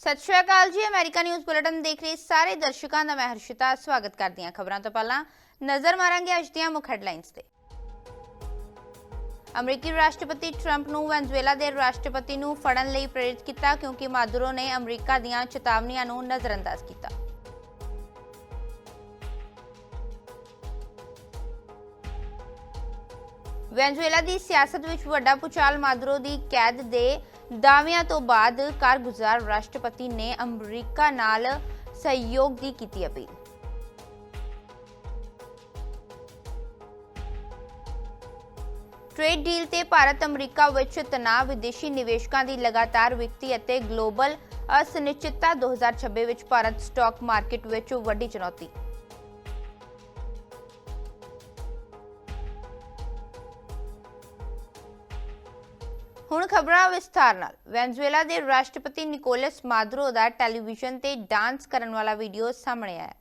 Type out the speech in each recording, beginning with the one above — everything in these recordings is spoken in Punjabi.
ਸਤਿ ਸ਼੍ਰੀ ਅਕਾਲ ਜੀ, ਅਮਰੀਕਾ ਨਿਊਜ਼ ਬੁਲੇਟਿਨ ਦੇਖ ਰਹੇ ਸਾਰੇ ਦਰਸ਼ਕਾਂ ਦਾ ਮੈਂ ਹਰਸ਼ਿਤਾ, ਸਵਾਗਤ ਕਰਦੀ ਹਾਂ ਖਬਰਾਂ ਤੋਂ ਪਹਿਲਾਂ। ਨਜ਼ਰ ਮਾਰਾਂਗੇ ਅੱਜ ਦੀਆਂ ਮੁੱਖ ਹੈਡਲਾਈਨਸ ਤੇ। ਅਮਰੀਕੀ ਰਾਸ਼ਟਰਪਤੀ ਟਰੰਪ ਨੂੰ ਵੈਨਜ਼ੂਏਲਾ ਦੇ ਰਾਸ਼ਟਰਪਤੀ ਨੂੰ ਫੜਨ ਲਈ ਪ੍ਰੇਰਿਤ ਕੀਤਾ ਕਿਉਂਕਿ ਮਾਦੁਰੋ ਨੇ ਅਮਰੀਕਾ ਦੀਆਂ ਚੇਤਾਵਨੀਆਂ ਨੂੰ ਨਜ਼ਰਅੰਦਾਜ਼ ਕੀਤਾ। ਵੈਨਜ਼ੂਏਲਾ ਦੀ ਸਿਆਸਤ ਵਿੱਚ ਵੱਡਾ ਪੁਚਾਲ ਮਾਦੁਰੋ ਦੀ ਕੈਦ ਦੇ ਦਾਅਵਿਆਂ ਤੋਂ ਬਾਅਦ ਕਾਰਗੁਜ਼ਾਰ ਰਾਸ਼ਟਰਪਤੀ ਨੇ ਅਮਰੀਕਾ ਨਾਲ ਸਹਿਯੋਗ ਦੀ ਕੀਤੀ ਅਪੀਲ। ਟ੍ਰੇਡ ਡੀਲ ਤੇ ਭਾਰਤ ਅਮਰੀਕਾ ਵਿੱਚ ਤਣਾਅ ਵਿਦੇਸ਼ੀ ਨਿਵੇਸ਼ਕਾਂ ਦੀ ਲਗਾਤਾਰ ਵਿਕਤੀ ਅਤੇ ਗਲੋਬਲ ਅਸਨਿਸ਼ਚਿਤਤਾ 2026 ਵਿੱਚ ਭਾਰਤ ਸਟਾਕ ਮਾਰਕੀਟ ਵਿੱਚ ਵੱਡੀ ਚੁਣੌਤੀ। ਹੁਣ ਖਬਰਾਂ ਵਿਸਥਾਰ ਨਾਲ। ਵੈਨਜ਼ੂਏਲਾ ਦੇ ਰਾਸ਼ਟਰਪਤੀ ਨਿਕੋਲਸ ਮਾਦੁਰੋ ਦਾ ਟੈਲੀਵਿਜ਼ਨ ਤੇ ਡਾਂਸ ਕਰਨ ਵਾਲਾ ਵੀਡੀਓ ਸਾਹਮਣੇ ਆਇਆ।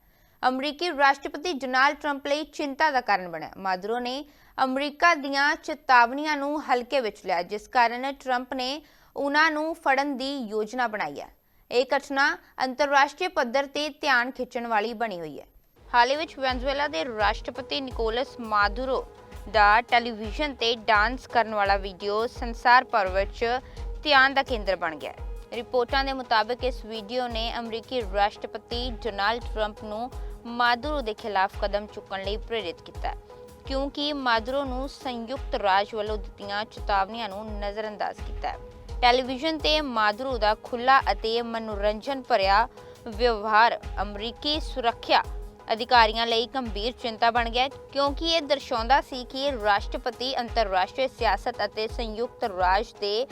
ਅਮਰੀਕੀ ਰਾਸ਼ਟਰਪਤੀ ਡੋਨਾਲਡ ਟਰੰਪ ਲਈ ਚਿੰਤਾ ਦਾ ਕਾਰਨ ਬਣਿਆ। ਮਾਦੁਰੋ ਨੇ ਅਮਰੀਕਾ ਦੀਆਂ ਚੇਤਾਵਨੀਆਂ ਨੂੰ ਹਲਕੇ ਵਿੱਚ ਲਿਆ, ਜਿਸ ਕਾਰਨ ਟਰੰਪ ਨੇ ਉਹਨਾਂ ਨੂੰ ਫੜਨ ਦੀ ਯੋਜਨਾ ਬਣਾਈ ਹੈ। ਇਹ ਘਟਨਾ ਅੰਤਰਰਾਸ਼ਟਰੀ ਪੱਧਰ ਤੇ ਧਿਆਨ ਖਿੱਚਣ ਵਾਲੀ ਬਣੀ ਹੋਈ ਹੈ। ਹਾਲੇ ਵਿੱਚ ਵੈਨਜ਼ੂਏਲਾ ਦੇ ਰਾਸ਼ਟਰਪਤੀ ਨਿਕੋਲਸ ਮਾਦੁਰੋ ਦਾ ਟੈਲੀਵਿਜ਼ਨ ਤੇ ਡਾਂਸ ਕਰਨ ਵਾਲਾ ਵੀਡੀਓ ਸੰਸਾਰ ਭਰ ਵਿੱਚ ਧਿਆਨ ਦਾ ਕੇਂਦਰ ਬਣ ਗਿਆ ਹੈ। ਰਿਪੋਰਟਾਂ ਦੇ ਮੁਤਾਬਕ ਇਸ ਵੀਡੀਓ ਨੇ ਅਮਰੀਕੀ ਰਾਸ਼ਟਰਪਤੀ ਡੋਨਾਲਡ ਟਰੰਪ ਨੂੰ ਮਾਦੁਰੋ ਦੇ ਖਿਲਾਫ ਕਦਮ ਚੁੱਕਣ ਲਈ ਪ੍ਰੇਰਿਤ ਕੀਤਾ ਕਿਉਂਕਿ ਮਾਦੁਰੋ ਨੂੰ ਸੰਯੁਕਤ ਰਾਜ ਵੱਲੋਂ ਦਿੱਤੀਆਂ ਚੇਤਾਵਨੀਆਂ ਨੂੰ ਨਜ਼ਰਅੰਦਾਜ਼ ਕੀਤਾ ਟੈਲੀਵਿਜ਼ਨ ਤੇ ਮਾਦੁਰੋ ਦਾ ਖੁੱਲਾ ਅਤੇ ਮਨੋਰੰਜਨ ਭਰਿਆ ਵਿਵਹਾਰ ਅਮਰੀਕੀ ਸੁਰੱਖਿਆ ਅਧਿਕਾਰੀਆਂ ਲਈ ਗੰਭੀਰ ਚਿੰਤਾ ਬਣ ਗਿਆ ਕਿਉਂਕਿ ਇਹ ਦਰਸਾਉਂਦਾ ਸੀ ਕਿ ਰਾਸ਼ਟਰਪਤੀ ਅੰਤਰਰਾਸ਼ਟਰੀ ਸਿਆਸਤ ਅਤੇ ਸੰਯੁਕਤ ਰਾਜ ਦੇ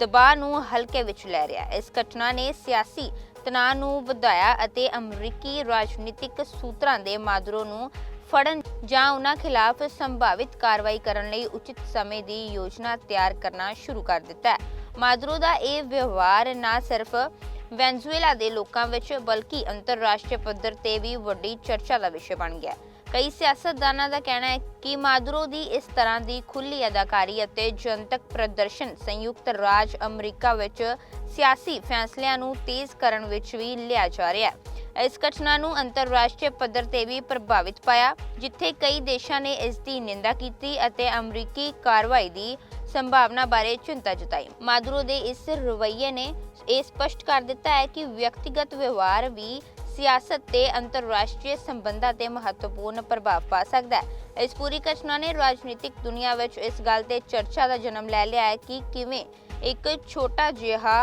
ਦਬਾਅ ਨੂੰ ਹਲਕੇ ਵਿੱਚ ਲੈ ਰਿਹਾ ਹੈ। ਇਸ ਘਟਨਾ ਨੇ ਸਿਆਸੀ ਤਣਾਅ ਨੂੰ ਵਧਾਇਆ ਅਤੇ ਅਮਰੀਕੀ ਰਾਜਨੀਤਿਕ ਸੂਤਰਾਂ ਦੇ ਮਾਦਰੋ ਨੂੰ ਫੜਨ ਜਾਂ ਉਹਨਾਂ ਖਿਲਾਫ ਸੰਭਾਵਿਤ ਕਾਰਵਾਈ ਕਰਨ ਲਈ ਉਚਿਤ ਸਮੇਂ ਦੀ ਯੋਜਨਾ ਤਿਆਰ ਕਰਨਾ ਸ਼ੁਰੂ ਕਰ ਦਿੱਤਾ ਹੈ। ਮਾਦਰੋ ਦਾ ਇਹ ਵਿਵਹਾਰ ਨਾ ਸਿਰਫ ਵੈਨਜ਼ੂਏਲਾ ਦੇ ਲੋਕਾਂ ਵਿੱਚ, ਬਲਕਿ ਅੰਤਰਰਾਸ਼ਟਰੀ ਪੱਧਰ ਤੇ ਵੀ ਵੱਡੀ ਚਰਚਾ ਦਾ ਵਿਸ਼ਾ ਬਣ ਗਿਆ। ਕਈ ਸਿਆਸਤਦਾਨਾਂ ਦਾ ਕਹਿਣਾ ਹੈ ਕਿ ਮਾਦੁਰੋ ਦੀ ਇਸ ਤਰ੍ਹਾਂ ਦੀ ਖੁੱਲੀ ਅਦਾਕਾਰੀ ਅਤੇ ਜਨਤਕ ਪ੍ਰਦਰਸ਼ਨ ਸੰਯੁਕਤ ਰਾਜ ਅਮਰੀਕਾ ਵਿੱਚ ਸਿਆਸੀ ਫੈਸਲਿਆਂ ਨੂੰ ਤੇਜ਼ ਕਰਨ ਵਿੱਚ ਵੀ ਲਿਆ ਜਾ ਰਿਹਾ ਹੈ। ਇਸ ਘਟਨਾ ਨੂੰ ਅੰਤਰਰਾਸ਼ਟਰੀ ਪੱਧਰ ਤੇ ਵੀ ਪ੍ਰਭਾਵਿਤ ਪਾਇਆ, ਜਿੱਥੇ ਕਈ ਦੇਸ਼ਾਂ ਨੇ ਇਸ ਦੀ ਨਿੰਦਾ ਕੀਤੀ ਅਤੇ ਅਮਰੀਕੀ ਕਾਰਵਾਈ ਦੀ ਸੰਭਾਵਨਾ ਬਾਰੇ ਚਿੰਤਾ ਜਤਾਈ। ਮਾਦੁਰੋ ਦੇ ਇਸ ਰਵੱਈਏ ਨੇ ਇਹ ਸਪਸ਼ਟ ਕਰ ਦਿੱਤਾ ਹੈ ਕਿ ਵਿਅਕਤੀਗਤ ਵਿਵਹਾਰ ਵੀ ਸਿਆਸਤ ਤੇ ਅੰਤਰਰਾਸ਼ਟਰੀ ਸੰਬੰਧਾਂ ਤੇ ਮਹੱਤਵਪੂਰਨ ਪ੍ਰਭਾਵ ਪਾ ਸਕਦਾ ਹੈ। ਇਸ ਪੂਰੀ ਘਟਨਾ ਨੇ ਰਾਜਨੀਤਿਕ ਦੁਨੀਆ ਵਿੱਚ ਇਸ ਗੱਲ ਤੇ ਚਰਚਾ ਦਾ ਜਨਮ ਲੈ ਲਿਆ ਹੈ ਕਿ ਕਿਵੇਂ ਇੱਕ ਛੋਟਾ ਜਿਹਾ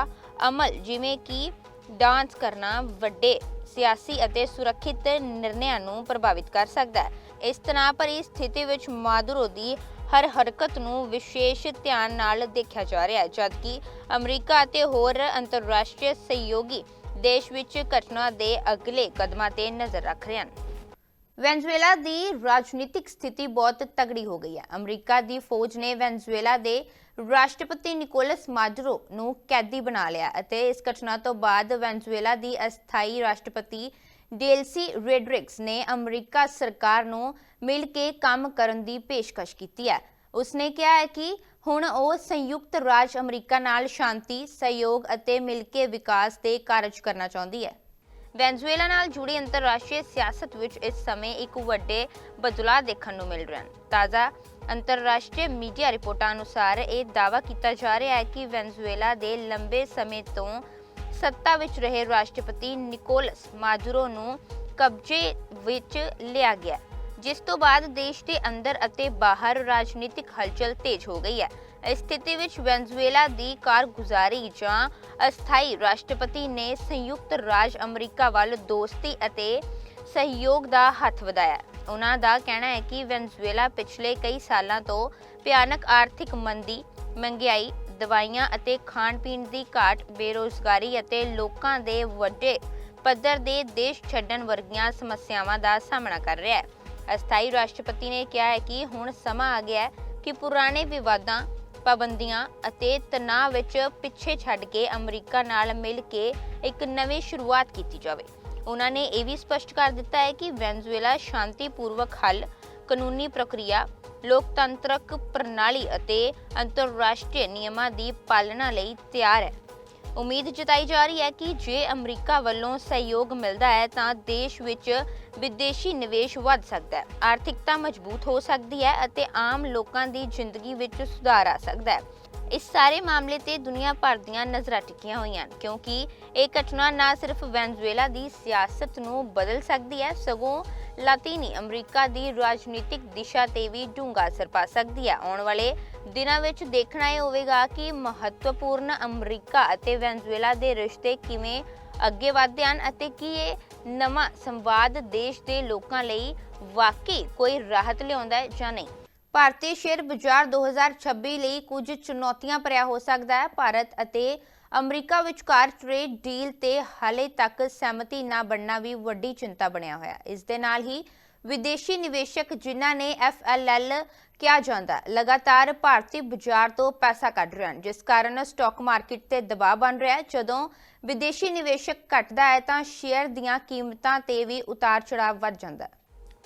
ਅਮਲ, ਜਿਵੇਂ ਕਿ ਡਾਂਸ ਕਰਨਾ, ਵੱਡੇ ਸਿਆਸੀ ਅਤੇ ਸੁਰੱਖਿਅਤ ਨਿਰਣਿਆਂ ਨੂੰ ਪ੍ਰਭਾਵਿਤ ਕਰ ਸਕਦਾ ਹੈ। ਇਸ ਤਣਾਅ ਭਰੀ ਸਥਿਤੀ ਵਿੱਚ ਮਾਦੁਰੋ ਦੀ ਹਰ ਹਰਕਤ ਨੂੰ ਵਿਸ਼ੇਸ਼ ਧਿਆਨ ਨਾਲ ਦੇਖਿਆ ਜਾ ਰਿਹਾ ਹੈ, ਜਦਕਿ ਅਮਰੀਕਾ ਅਤੇ ਹੋਰ ਅੰਤਰਰਾਸ਼ਟਰੀ ਸਹਿਯੋਗੀ ਦੇਸ਼ ਵਿੱਚ ਘਟਨਾ ਦੇ ਅਗਲੇ ਕਦਮਾਂ ਤੇ ਨਜ਼ਰ ਰੱਖ ਰਹੇ ਹਨ। ਵੈਨਜ਼ੂਏਲਾ ਦੀ ਰਾਜਨੀਤਿਕ ਸਥਿਤੀ ਬਹੁਤ ਤਗੜੀ ਹੋ ਗਈ ਹੈ। ਅਮਰੀਕਾ ਦੀ ਫੌਜ ਨੇ ਵੈਨਜ਼ੂਏਲਾ ਦੇ ਰਾਸ਼ਟਰਪਤੀ ਨਿਕੋਲਸ ਮਾਡਰੋ ਨੂੰ ਕੈਦੀ ਬਣਾ ਲਿਆ ਅਤੇ ਇਸ ਘਟਨਾ ਤੋਂ ਬਾਅਦ ਵੈਨਜ਼ੂਏਲਾ ਦੀ ਅਸਥਾਈ ਰਾਸ਼ਟਰਪਤੀ ਡੇਲਸੀ ਰੈਡਰਿਕਸ ਨੇ ਅਮਰੀਕਾ ਸਰਕਾਰ ਨੂੰ ਮਿਲ ਕੇ ਕੰਮ ਕਰਨ ਦੀ ਪੇਸ਼ਕਸ਼ ਕੀਤੀ ਹੈ। ਉਸਨੇ ਕਿਹਾ ਹੈ ਕਿ ਹੁਣ ਉਹ ਸੰਯੁਕਤ ਰਾਜ ਅਮਰੀਕਾ ਨਾਲ ਸ਼ਾਂਤੀ, ਸਹਿਯੋਗ ਅਤੇ ਮਿਲ ਕੇ ਵਿਕਾਸ ਤੇ ਕਾਰਜ ਕਰਨਾ ਚਾਹੁੰਦੀ ਹੈ। ਵੈਨਜ਼ੂਏਲਾ ਨਾਲ ਜੁੜੀ ਅੰਤਰਰਾਸ਼ਟਰੀ ਸਿਆਸਤ ਵਿੱਚ ਇਸ ਸਮੇਂ ਇੱਕ ਵੱਡੇ ਬਦਲਾਅ ਦੇਖਣ ਨੂੰ ਮਿਲ ਰਹੇ ਹਨ ਤਾਜ਼ਾ ਅੰਤਰਰਾਸ਼ਟਰੀ ਮੀਡੀਆ ਰਿਪੋਰਟਾਂ ਅਨੁਸਾਰ ਇਹ ਦਾਅਵਾ ਕੀਤਾ ਜਾ ਰਿਹਾ ਹੈ ਕਿ ਵੈਨਜ਼ੂਏਲਾ ਦੇ ਲੰਬੇ ਸਮੇਂ ਤੋਂ ਸੱਤਾ ਵਿੱਚ ਰਹੇ ਰਾਸ਼ਟਰਪਤੀ ਨਿਕੋਲਸ ਮਾਦੁਰੋ ਨੂੰ ਕਬਜ਼ੇ ਵਿੱਚ ਲਿਆ ਗਿਆ, ਜਿਸ ਤੋਂ ਬਾਅਦ ਦੇਸ਼ ਦੇ ਅੰਦਰ ਅਤੇ ਬਾਹਰ ਰਾਜਨੀਤਿਕ ਹਲਚਲ ਤੇਜ਼ ਹੋ ਗਈ ਹੈ। ਇਸ ਸਥਿਤੀ ਵਿੱਚ ਵੈਨਜ਼ੂਏਲਾ ਦੀ ਕਾਰਗੁਜ਼ਾਰੀ ਜਾਂ ਅਸਥਾਈ ਰਾਸ਼ਟਰਪਤੀ ਨੇ ਸੰਯੁਕਤ ਰਾਜ ਅਮਰੀਕਾ ਵੱਲ ਦੋਸਤੀ ਅਤੇ ਸਹਿਯੋਗ ਦਾ ਹੱਥ ਵਧਾਇਆ। ਉਹਨਾਂ ਦਾ ਕਹਿਣਾ ਹੈ ਕਿ ਵੈਨਜ਼ੂਏਲਾ ਪਿਛਲੇ ਕਈ ਸਾਲਾਂ ਤੋਂ ਭਿਆਨਕ ਆਰਥਿਕ ਮੰਦੀ, ਮਹਿੰਗਾਈ ਦਵਾਈਆਂ ਅਤੇ ਖਾਣ ਪੀਣ ਦੀ ਘਾਟ, ਬੇਰੋਜ਼ਗਾਰੀ ਅਤੇ ਲੋਕਾਂ ਦੇ ਵੱਡੇ ਪੱਧਰ ਦੇ ਦੇਸ਼ ਛੱਡਣ ਵਰਗੀਆਂ ਸਮੱਸਿਆਵਾਂ ਦਾ ਸਾਹਮਣਾ ਕਰ ਰਿਹਾ ਹੈ। ਅਸਥਾਈ ਰਾਸ਼ਟਰਪਤੀ ਨੇ ਕਿਹਾ ਹੈ ਕਿ ਹੁਣ ਸਮਾਂ ਆ ਗਿਆ ਹੈ ਕਿ ਪੁਰਾਣੇ ਵਿਵਾਦਾਂ, ਪਾਬੰਦੀਆਂ ਅਤੇ ਤਣਾਅ ਵਿੱਚ ਪਿੱਛੇ ਛੱਡ ਕੇ ਅਮਰੀਕਾ ਨਾਲ ਮਿਲ ਕੇ ਇੱਕ ਨਵੀਂ ਸ਼ੁਰੂਆਤ ਕੀਤੀ ਜਾਵੇ। ਉਹਨਾਂ ਨੇ ਇਹ ਵੀ ਸਪਸ਼ਟ ਕਰ ਦਿੱਤਾ ਹੈ ਕਿ ਵੈਨਜ਼ੂਏਲਾ ਸ਼ਾਂਤੀਪੂਰਵਕ ਹੱਲ ਕਾਨੂੰਨੀ ਪ੍ਰਕਿਰਿਆ ਲੋਕਤੰਤਰਕ ਪ੍ਰਣਾਲੀ ਅਤੇ ਅੰਤਰਰਾਸ਼ਟਰੀ ਨਿਯਮਾਂ ਦੀ ਪਾਲਣਾ ਲਈ ਤਿਆਰ ਹੈ। ਉਮੀਦ ਜਤਾਈ ਜਾ ਰਹੀ ਹੈ ਕਿ ਜੇ ਅਮਰੀਕਾ ਵੱਲੋਂ ਸਹਿਯੋਗ ਮਿਲਦਾ ਹੈ, ਤਾਂ ਦੇਸ਼ ਵਿੱਚ ਵਿਦੇਸ਼ੀ ਨਿਵੇਸ਼ ਵੱਧ ਸਕਦਾ ਹੈ। ਆਰਥਿਕਤਾ ਮਜ਼ਬੂਤ ਹੋ ਸਕਦੀ ਹੈ ਅਤੇ ਆਮ ਲੋਕਾਂ ਦੀ ਜ਼ਿੰਦਗੀ ਵਿੱਚ ਸੁਧਾਰ ਆ ਸਕਦਾ ਹੈ। ਇਸ ਸਾਰੇ ਮਾਮਲੇ ਤੇ ਦੁਨੀਆ ਭਰ ਦੀਆਂ ਨਜ਼ਰਾਂ ਟਿਕੀਆਂ ਹੋਈਆਂ ਹਨ ਕਿਉਂਕਿ ਇਹ ਘਟਨਾ ਨਾ ਸਿਰਫ ਵੈਨਜ਼ੂਏਲਾ ਦੀ ਸਿਆਸਤ ਨੂੰ ਬਦਲ ਸਕਦੀ ਹੈ, ਸਗੋਂ ਲਾਤੀਨੀ ਅਮਰੀਕਾ ਦੀ ਰਾਜਨੀਤਿਕ ਦਿਸ਼ਾ ਤੇ ਵੀ ਡੂੰਘਾ ਅਸਰ ਪਾ ਸਕਦੀ ਹੈ। ਆਉਣ ਵਾਲੇ ਦਿਨਾਂ ਵਿੱਚ ਦੇਖਣਾ ਇਹ ਹੋਵੇਗਾ ਕਿ ਮਹੱਤਵਪੂਰਨ ਅਮਰੀਕਾ ਅਤੇ ਵੈਨਜ਼ੂਏਲਾ ਦੇ ਰਿਸ਼ਤੇ ਕਿਵੇਂ ਅੱਗੇ ਵਧਦੇ ਹਨ ਅਤੇ ਕੀ ਇਹ ਨਵਾਂ ਸੰਵਾਦ ਦੇਸ਼ ਦੇ ਲੋਕਾਂ ਲਈ ਵਾਕਈ ਕੋਈ ਰਾਹਤ ਲਿਆਉਂਦਾ ਹੈ ਜਾਂ ਨਹੀਂ। ਭਾਰਤੀ ਸ਼ੇਅਰ ਬਾਜ਼ਾਰ 2026 ਲਈ ਕੁਝ ਚੁਣੌਤੀਆਂ ਭਰਿਆ ਹੋ ਸਕਦਾ ਹੈ। ਭਾਰਤ ਅਤੇ ਅਮਰੀਕਾ ਵਿਚਕਾਰ ਟ੍ਰੇਡ ਡੀਲ ਤੇ ਹਾਲੇ ਤੱਕ ਸਹਿਮਤੀ ਨਾ ਬਣਨਾ ਵੀ ਵੱਡੀ ਚਿੰਤਾ ਬਣਿਆ ਹੋਇਆ। ਇਸ ਦੇ ਨਾਲ ਹੀ ਵਿਦੇਸ਼ੀ ਨਿਵੇਸ਼ਕ ਜਿਨ੍ਹਾਂ ਨੇ FLL ਕਿਹਾ ਜਾਂਦਾ, ਲਗਾਤਾਰ ਭਾਰਤੀ ਬਾਜ਼ਾਰ ਤੋਂ ਪੈਸਾ ਕੱਢ ਰਹੇ ਹਨ। ਜਿਸ ਕਾਰਨ ਸਟਾਕ ਮਾਰਕੀਟ ਤੇ ਦਬਾਅ ਬਣ ਰਿਹਾ ਹੈ। ਜਦੋਂ ਵਿਦੇਸ਼ੀ ਨਿਵੇਸ਼ਕ ਘਟਦਾ ਹੈ ਤਾਂ ਸ਼ੇਅਰ ਦੀਆਂ ਕੀਮਤਾਂ ਤੇ ਵੀ ਉਤਾਰ ਚੜਾਅ ਵੱਧ ਜਾਂਦਾ ਹੈ।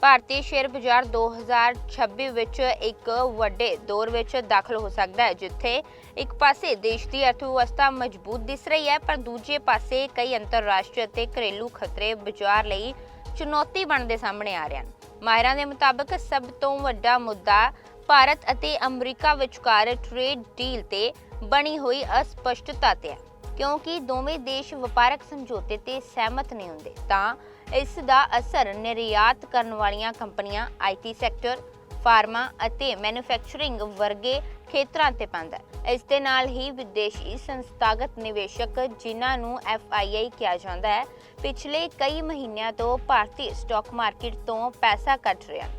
ਭਾਰਤੀ ਸ਼ੇਅਰ ਬਾਜ਼ਾਰ 2026 ਵਿੱਚ ਇੱਕ ਵੱਡੇ ਦੌਰ ਵਿੱਚ ਦਾਖਲ ਹੋ ਸਕਦਾ ਹੈ, ਜਿੱਥੇ ਇੱਕ ਪਾਸੇ ਦੇਸ਼ ਦੀ ਅਰਥਵਿਵਸਥਾ ਮਜ਼ਬੂਤ ਦਿਸ ਰਹੀ ਹੈ, ਪਰ ਦੂਜੇ ਪਾਸੇ ਕਈ ਅੰਤਰਰਾਸ਼ਟਰੀ ਅਤੇ ਘਰੇਲੂ ਖਤਰੇ ਬਾਜ਼ਾਰ ਲਈ ਚੁਣੌਤੀ ਬਣਦੇ ਸਾਹਮਣੇ ਆ ਰਹੇ ਹਨ। ਮਾਹਿਰਾਂ ਦੇ ਮੁਤਾਬਕ, ਸਭ ਤੋਂ ਵੱਡਾ ਮੁੱਦਾ ਭਾਰਤ ਅਤੇ ਅਮਰੀਕਾ ਵਿਚਕਾਰ ਟ੍ਰੇਡ ਡੀਲ ਤੇ ਬਣੀ ਹੋਈ ਅਸਪਸ਼ਟਤਾ ਤੇ ਹੈ। ਕਿਉਂਕਿ ਦੋਵੇਂ ਦੇਸ਼ ਵਪਾਰਕ ਸਮਝੌਤੇ ਤੇ ਸਹਿਮਤ ਨਹੀਂ ਹੁੰਦੇ, ਤਾਂ ਇਸ ਦਾ ਅਸਰ ਨਿਰਯਾਤ ਕਰਨ ਵਾਲੀਆਂ ਕੰਪਨੀਆਂ ਆਈਟੀ ਸੈਕਟਰ, ਫਾਰਮਾ ਅਤੇ ਮੈਨੂਫੈਕਚਰਿੰਗ ਵਰਗੇ ਖੇਤਰਾਂ ਤੇ ਪੈਂਦਾ ਇਸ ਦੇ ਨਾਲ ਹੀ ਵਿਦੇਸ਼ੀ ਸੰਸਥਾਗਤ ਨਿਵੇਸ਼ਕ, ਜਿਨ੍ਹਾਂ ਨੂੰ FII ਕਿਹਾ ਜਾਂਦਾ ਹੈ, ਪਿਛਲੇ ਕਈ ਮਹੀਨਿਆਂ ਤੋਂ ਭਾਰਤੀ ਸਟਾਕ ਮਾਰਕੀਟ ਤੋਂ ਪੈਸਾ ਕੱਢ ਰਹੇ ਹਨ।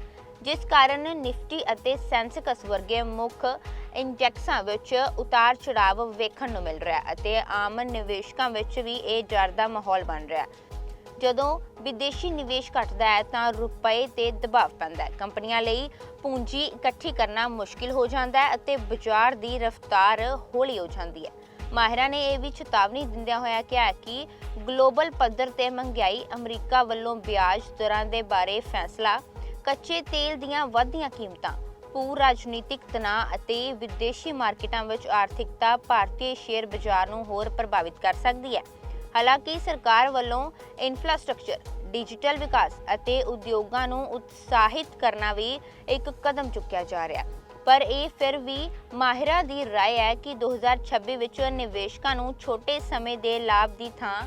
ਜਿਸ ਕਾਰਨ ਨਿਫਟੀ ਅਤੇ ਸੈਂਸੈਕਸ ਵਰਗੇ ਮੁੱਖ ਇੰਡੈਕਸਾਂ ਵਿੱਚ ਉਤਾਰ ਚੜਾਵ ਵੇਖਣ ਨੂੰ ਮਿਲ ਰਿਹਾ ਅਤੇ ਆਮ ਨਿਵੇਸ਼ਕਾਂ ਵਿੱਚ ਵੀ ਇਹ ਡਰ ਦਾ ਮਾਹੌਲ ਬਣ ਰਿਹਾ ਹੈ। ਜਦੋਂ ਵਿਦੇਸ਼ੀ ਨਿਵੇਸ਼ ਘਟਦਾ ਹੈ ਤਾਂ ਰੁਪਏ ਤੇ ਦਬਾਅ ਪੈਂਦਾ ਹੈ। ਕੰਪਨੀਆਂ ਲਈ ਪੂੰਜੀ ਇਕੱਠੀ ਕਰਨਾ ਮੁਸ਼ਕਿਲ ਹੋ ਜਾਂਦਾ ਹੈ ਅਤੇ ਬਾਜ਼ਾਰ ਦੀ ਰਫ਼ਤਾਰ ਹੌਲੀ ਹੋ ਜਾਂਦੀ ਹੈ। ਮਾਹਿਰਾਂ ਨੇ ਇਹ ਵੀ ਚੇਤਾਵਨੀ ਦਿੰਦਿਆਂ ਹੋਇਆ ਕਿਹਾ ਕਿ ਗਲੋਬਲ ਪੱਧਰ ਤੇ ਮਹਿੰਗਾਈ ਅਮਰੀਕਾ ਵੱਲੋਂ ਵਿਆਜ ਦਰਾਂ ਦੇ ਬਾਰੇ ਫੈਸਲਾ ਕੱਚੇ ਤੇਲ ਦੀਆਂ ਵਧਦੀਆਂ ਕੀਮਤਾਂ ਭੂ ਰਾਜਨੀਤਿਕ ਤਣਾਅ ਅਤੇ ਵਿਦੇਸ਼ੀ ਮਾਰਕੀਟਾਂ ਵਿੱਚ ਆਰਥਿਕਤਾ ਭਾਰਤੀ ਸ਼ੇਅਰ ਬਾਜ਼ਾਰ ਨੂੰ ਹੋਰ ਪ੍ਰਭਾਵਿਤ ਕਰ ਸਕਦੀ ਹੈ ਹਾਲਾਂਕਿ ਸਰਕਾਰ ਵੱਲੋਂ ਇਨਫਰਾਸਟ੍ਰਕਚਰ ਡਿਜੀਟਲ ਵਿਕਾਸ ਅਤੇ ਉਦਯੋਗਾਂ ਨੂੰ ਉਤਸ਼ਾਹਿਤ ਕਰਨਾ ਵੀ ਇੱਕ ਕਦਮ ਚੁੱਕਿਆ ਜਾ ਰਿਹਾ ਹੈ ਪਰ ਇਹ ਫਿਰ ਵੀ ਮਾਹਿਰਾਂ ਦੀ رائے ਹੈ ਕਿ 2026 ਵਿੱਚ ਨਿਵੇਸ਼ਕਾਂ ਨੂੰ ਛੋਟੇ ਸਮੇਂ ਦੇ ਲਾਭ ਦੀ ਥਾਂ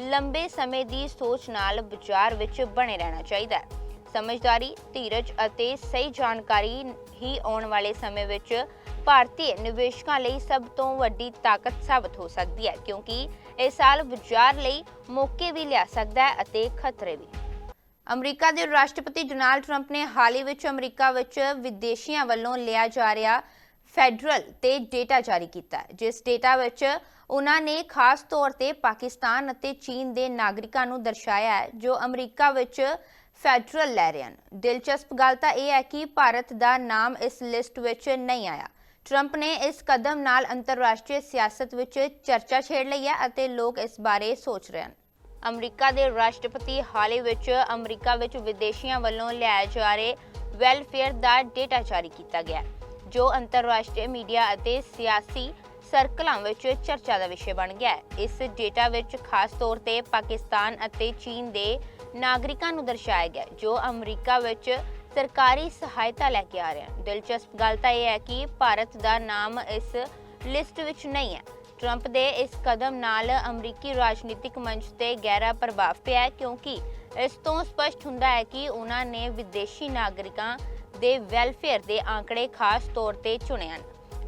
ਲੰਬੇ ਸਮੇਂ ਦੀ ਸੋਚ ਨਾਲ ਬਾਜ਼ਾਰ ਵਿੱਚ ਬਣੇ ਰਹਿਣਾ ਚਾਹੀਦਾ ਹੈ ਸਮਝਦਾਰੀ, ਧੀਰਜ ਅਤੇ ਸਹੀ ਜਾਣਕਾਰੀ ਹੀ ਆਉਣ ਵਾਲੇ ਸਮੇਂ ਵਿੱਚ ਭਾਰਤੀ ਨਿਵੇਸ਼ਕਾਂ ਲਈ ਸਭ ਤੋਂ ਵੱਡੀ ਤਾਕਤ ਸਾਬਤ ਹੋ ਸਕਦੀ ਹੈ, ਕਿਉਂਕਿ ਇਹ ਸਾਲ ਬਾਜ਼ਾਰ ਲਈ ਮੌਕੇ ਵੀ ਲਿਆ ਸਕਦਾ ਹੈ ਅਤੇ ਖਤਰੇ ਵੀ। ਅਮਰੀਕਾ ਦੇ ਰਾਸ਼ਟਰਪਤੀ ਡੋਨਾਲਡ ਟਰੰਪ ਨੇ ਹਾਲ ਹੀ ਵਿੱਚ ਅਮਰੀਕਾ ਵਿੱਚ ਵਿਦੇਸ਼ੀਆਂ ਵੱਲੋਂ ਲਿਆ ਜਾ ਰਿਹਾ ਫੈਡਰਲ ਤੇ ਡੇਟਾ ਜਾਰੀ ਕੀਤਾ ਜਿਸ ਡੇਟਾ ਵਿੱਚ ਉਹਨਾਂ ਨੇ ਖਾਸ ਤੌਰ ਤੇ ਪਾਕਿਸਤਾਨ ਅਤੇ ਚੀਨ ਦੇ ਨਾਗਰਿਕਾਂ ਨੂੰ ਦਰਸਾਇਆ ਹੈ, ਜੋ ਅਮਰੀਕਾ ਵਿੱਚ ਫੈਡਰਲ ਲੈ ਰਹੇ ਹਨ। ਦਿਲਚਸਪ ਗੱਲ ਤਾਂ ਇਹ ਹੈ ਕਿ ਭਾਰਤ ਦਾ ਨਾਮ ਇਸ ਲਿਸਟ ਵਿੱਚ ਨਹੀਂ ਆਇਆ। ਟਰੰਪ ਨੇ ਇਸ ਕਦਮ ਨਾਲ ਅੰਤਰਰਾਸ਼ਟਰੀ ਸਿਆਸਤ ਵਿੱਚ ਚਰਚਾ ਛੇੜ ਲਈ ਹੈ ਅਤੇ ਲੋਕ ਇਸ ਬਾਰੇ ਸੋਚ ਰਹੇ ਹਨ। ਅਮਰੀਕਾ ਦੇ ਰਾਸ਼ਟਰਪਤੀ ਹਾਲ ਹੀ ਵਿੱਚ ਅਮਰੀਕਾ ਵਿੱਚ ਵਿਦੇਸ਼ੀਆਂ ਵੱਲੋਂ ਲਿਆਏ ਜਾ ਰਹੇ ਵੈਲਫੇਅਰ ਦਾ ਡੇਟਾ ਜਾਰੀ ਕੀਤਾ ਗਿਆ ਜੋ ਅੰਤਰਰਾਸ਼ਟਰੀ ਮੀਡੀਆ ਅਤੇ ਸਿਆਸੀ ਸਰਕਲਾਂ ਵਿੱਚ ਚਰਚਾ ਦਾ ਵਿਸ਼ੇ ਬਣ ਗਿਆ ਹੈ। ਇਸ ਡੇਟਾ ਵਿੱਚ ਖਾਸ ਤੌਰ ਤੇ ਪਾਕਿਸਤਾਨ ਅਤੇ ਚੀਨ ਦੇ ਨਾਗਰਿਕਾਂ ਨੂੰ ਦਰਸਾਇਆ ਗਿਆ ਜੋ ਅਮਰੀਕਾ ਵਿੱਚ ਸਰਕਾਰੀ ਸਹਾਇਤਾ ਲੈ ਕੇ ਆ ਰਹੇ ਹਨ। ਦਿਲਚਸਪ ਗੱਲ ਤਾਂ ਇਹ ਹੈ ਕਿ ਭਾਰਤ ਦਾ ਨਾਮ ਇਸ ਲਿਸਟ ਵਿੱਚ ਨਹੀਂ ਹੈ। ਟਰੰਪ ਦੇ ਇਸ ਕਦਮ ਨਾਲ ਅਮਰੀਕੀ ਰਾਜਨੀਤਿਕ ਮੰਚ ਤੇ ਗਹਿਰਾ ਪ੍ਰਭਾਵ ਪਿਆ ਕਿਉਂਕਿ ਇਸ ਤੋਂ ਸਪਸ਼ਟ ਹੁੰਦਾ ਹੈ ਕਿ ਉਹਨਾਂ ਨੇ ਵਿਦੇਸ਼ੀ ਨਾਗਰਿਕਾਂ ਦੇ ਵੈਲਫੇਅਰ ਦੇ ਆંકੜੇ ਖਾਸ ਤੌਰ ਤੇ ਚੁਣੇ ਹਨ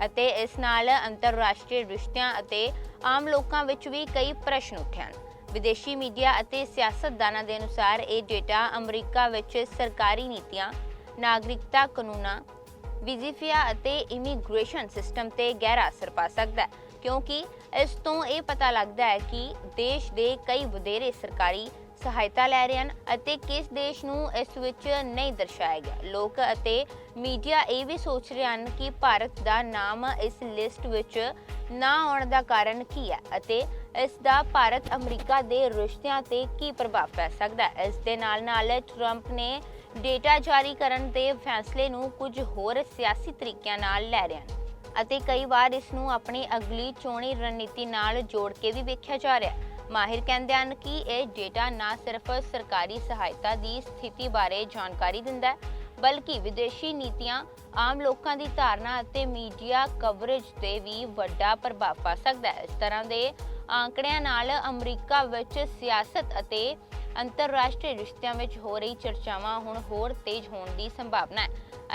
ਅਤੇ ਇਸ ਨਾਲ ਅੰਤਰਰਾਸ਼ਟਰੀ ਰਿਸ਼ਤਿਆਂ ਅਤੇ ਆਮ ਲੋਕਾਂ ਵਿੱਚ ਵੀ ਕਈ ਪ੍ਰਸ਼ਨ ਉੱਠੇ ਹਨ। ਵਿਦੇਸ਼ੀ ਮੀਡੀਆ ਅਤੇ ਸਿਆਸਤਦਾਨਾਂ ਦੇ ਅਨੁਸਾਰ ਇਹ ਡੇਟਾ ਅਮਰੀਕਾ ਵਿੱਚ ਸਰਕਾਰੀ ਨੀਤੀਆਂ, ਨਾਗਰਿਕਤਾ ਕਾਨੂੰਨਾਂ, ਵੀਜ਼ੀਫੀਆ ਅਤੇ ਇਮੀਗ੍ਰੇਸ਼ਨ ਸਿਸਟਮ ਤੇ ਗਹਿਰਾ ਅਸਰ ਪਾ ਸਕਦਾ ਹੈ। ਕਿਉਂਕਿ ਇਸ ਤੋਂ ਇਹ ਪਤਾ ਲੱਗਦਾ ਹੈ ਕਿ ਦੇਸ਼ ਦੇ ਕਈ ਵਧੇਰੇ ਸਰਕਾਰੀ ਸਹਾਇਤਾ ਲੈ ਰਹੇ ਹਨ ਅਤੇ ਕਿਸ ਦੇਸ਼ ਨੂੰ ਇਸ ਵਿੱਚ ਨਹੀਂ ਦਰਸਾਇਆ ਗਿਆ। ਲੋਕ ਅਤੇ ਮੀਡੀਆ ਇਹ ਵੀ ਸੋਚ ਰਹੇ ਹਨ ਕਿ ਭਾਰਤ ਦਾ ਨਾਮ ਇਸ ਲਿਸਟ ਵਿੱਚ ਨਾ ਆਉਣ ਦਾ ਕਾਰਨ ਕੀ ਹੈ ਅਤੇ ਇਸ ਦਾ ਭਾਰਤ ਅਮਰੀਕਾ ਦੇ ਰਿਸ਼ਤਿਆਂ ਤੇ ਕੀ ਪ੍ਰਭਾਵ ਪੈ ਸਕਦਾ ਹੈ? ਇਸ ਦੇ ਨਾਲ ਨਾਲ ਟਰੰਪ ਨੇ ਡੇਟਾ ਜਾਰੀ ਕਰਨ ਦੇ ਫੈਸਲੇ ਨੂੰ ਕੁਝ ਹੋਰ ਸਿਆਸੀ ਤਰੀਕਿਆਂ ਨਾਲ ਲੈ ਰਿਹਾ ਹਨ ਅਤੇ ਕਈ ਵਾਰ ਇਸ ਨੂੰ ਆਪਣੀ ਅਗਲੀ ਚੋਣੀ ਰਣਨੀਤੀ ਨਾਲ ਜੋੜ ਕੇ ਵੀ ਵੇਖਿਆ ਜਾ ਰਿਹਾ ਹੈ। ਮਾਹਿਰ ਕਹਿੰਦੇ ਹਨ ਕਿ ਇਹ ਡੇਟਾ ਨਾ ਸਿਰਫ ਸਰਕਾਰੀ ਸਹਾਇਤਾ ਦੀ ਸਥਿਤੀ ਬਾਰੇ ਜਾਣਕਾਰੀ ਦਿੰਦਾ ਹੈ, ਬਲਕਿ ਵਿਦੇਸ਼ੀ ਨੀਤੀਆਂ, ਆਮ ਲੋਕਾਂ ਦੀ ਧਾਰਨਾ ਅਤੇ ਮੀਡੀਆ ਕਵਰੇਜ ਤੇ ਵੀ ਵੱਡਾ ਪ੍ਰਭਾਵ ਪਾ ਸਕਦਾ ਹੈ। ਇਸ ਤਰ੍ਹਾਂ ਦੇ ਆંકੜਿਆਂ ਨਾਲ ਅਮਰੀਕਾ ਵਿੱਚ ਸਿਆਸਤ ਅਤੇ ਅੰਤਰਰਾਸ਼ਟਰੀ ਰਿਸ਼ਤਿਆਂ ਵਿੱਚ ਹੋ ਰਹੀ ਚਰਚਾਵਾਂ ਹੁਣ ਹੋਰ ਤੇਜ਼ ਹੋਣ ਦੀ ਸੰਭਾਵਨਾ ਹੈ।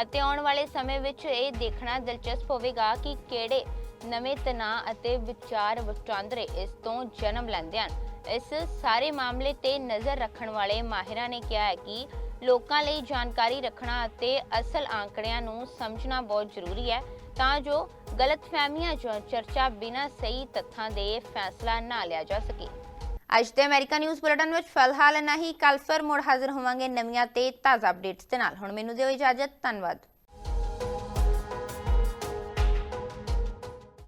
ਅਤੇ ਆਉਣ ਵਾਲੇ ਸਮੇਂ ਵਿੱਚ ਇਹ ਦੇਖਣਾ ਦਿਲਚਸਪ ਹੋਵੇਗਾ ਕਿ ਕਿਹੜੇ ਨਵੇਂ ਤਣਾਅ ਅਤੇ ਵਿਚਾਰ ਵਟਾਂਦਰੇ ਇਸ ਤੋਂ ਜਨਮ ਲੈਂਦੇ ਹਨ। ਇਸ ਸਾਰੇ ਮਾਮਲੇ ਤੇ ਨਜ਼ਰ ਰੱਖਣ ਵਾਲੇ ਮਾਹਿਰਾਂ ਨੇ ਕਿਹਾ ਹੈ ਕਿ ਲੋਕਾਂ ਲਈ ਜਾਣਕਾਰੀ ਰੱਖਣਾ ਅਤੇ ਅਸਲ ਆંકੜਿਆਂ ਨੂੰ ਸਮਝਣਾ ਬਹੁਤ ਜ਼ਰੂਰੀ ਹੈ। ਤਾਂ ਜੋ ਗਲਤਫਹਿਮੀਆਂ ਜਾਂ ਚਰਚਾ ਬਿਨਾਂ ਸਹੀ ਤੱਥਾਂ ਦੇ ਫੈਸਲਾ ਨਾ ਲਿਆ ਜਾ ਸਕੇ। ਅੱਜ ਦੇ ਅਮਰੀਕਾ ਨਿਊਜ਼ ਬੁਲੇਟਿਨ ਵਿੱਚ ਫਿਲਹਾਲ ਇੰਨਾ ਹੀ। ਕੱਲ ਫਿਰ ਮੁੜ ਹਾਜ਼ਰ ਹੋਵਾਂਗੇ ਨਵੀਆਂ ਤੇ ਤਾਜ਼ਾ ਅਪਡੇਟਸ ਦੇ ਨਾਲ। ਹੁਣ ਮੈਨੂੰ ਦਿਓ ਇਜਾਜ਼ਤ। ਧੰਨਵਾਦ।